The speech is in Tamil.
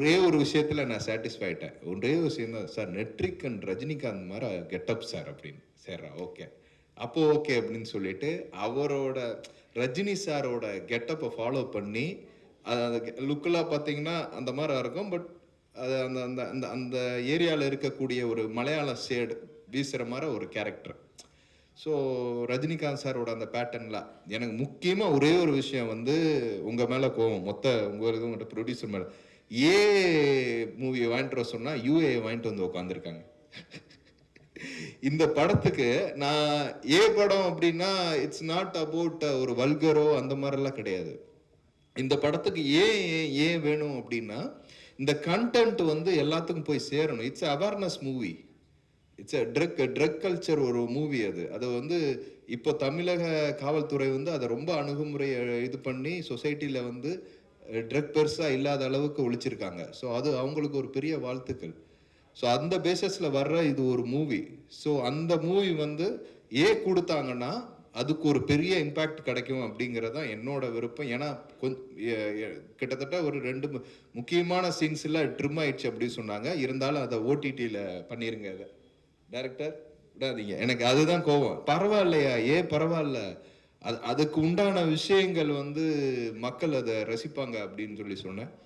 ஒரே ஒரு விஷயத்துல நான் சாட்டிஸ்ஃபை ஆயிட்டேன் ஒரே ஒரு விஷயம் தான். சார் நெட்ரிக் அண்ட் ரஜினிகாந்த் மாதிரி கெட்டப் சார் அப்படின்னு. சரிரா ஓகே அப்போ ஓகே அப்படின்னு சொல்லிட்டு அவரோட ரஜினி சாரோட கெட்டப்பை ஃபாலோ பண்ணி அது அந்த லுக்கெல்லாம் பார்த்தீங்கன்னா அந்த மாதிரி இருக்கும். பட் அது அந்த அந்த அந்த அந்த ஏரியாவில் இருக்கக்கூடிய ஒரு மலையாள ஷேடு வீசுகிற மாதிரி ஒரு கேரக்டர் ஸோ ரஜினிகாந்த் சாரோட அந்த பேட்டர்னில் எனக்கு முக்கியமாக ஒரே ஒரு விஷயம் வந்து உங்கள் மேலே கோவம். மொத்த உங்கள் இது உங்கள்கிட்ட ப்ரொடியூசர் மேலே. ஏ மூவியை வாங்கிட்டு வர சொன்னால் யூஏ வாங்கிட்டு வந்து உட்காந்துருக்காங்க இந்த படத்துக்கு நான் ஏ படம் அப்படின்னா இட்ஸ் நாட் அபவுட் ஒரு வல்கரோ அந்த மாதிரிலாம் கிடையாது. இந்த படத்துக்கு ஏன் ஏன் ஏன் வேணும் அப்படின்னா இந்த கண்டென்ட் வந்து எல்லாத்துக்கும் போய் சேரணும். It's awareness movie it's a drug drug culture ஒரு மூவி அது. அது வந்து இப்போ தமிழக காவல்துறை வந்து அதை ரொம்ப அணுகுமுறை இது பண்ணி சொசைட்டியில் வந்து ட்ரக் பெருசாக இல்லாத அளவுக்கு ஒழிச்சிருக்காங்க. ஸோ அது அவங்களுக்கு ஒரு பெரிய வாழ்த்துக்கள். ஸோ அந்த பேசஸில் வர்ற இது ஒரு மூவி ஸோ அந்த மூவி வந்து ஏ கொடுத்தாங்கன்னா அதுக்கு ஒரு பெரிய இம்பேக்ட் கிடைக்கும் அப்படிங்கிறது தான் என்னோட விருப்பம். ஏன்னா கொஞ்ச கிட்டத்தட்ட ஒரு ரெண்டு முக்கியமான முக்கியமான எல்லாம் ட்ரிம் ஆயிடுச்சு அப்படின்னு சொன்னாங்க. இருந்தாலும் அதை ஓடிடியில் பண்ணிருங்க அதை டேரக்டர் விடாதீங்க. எனக்கு அதுதான் கோவம். பரவாயில்லையா? ஏன் பரவாயில்ல? அது அதுக்கு உண்டான விஷயங்கள் வந்து மக்கள் அதை ரசிப்பாங்க அப்படின்னு சொல்லி சொன்னேன்.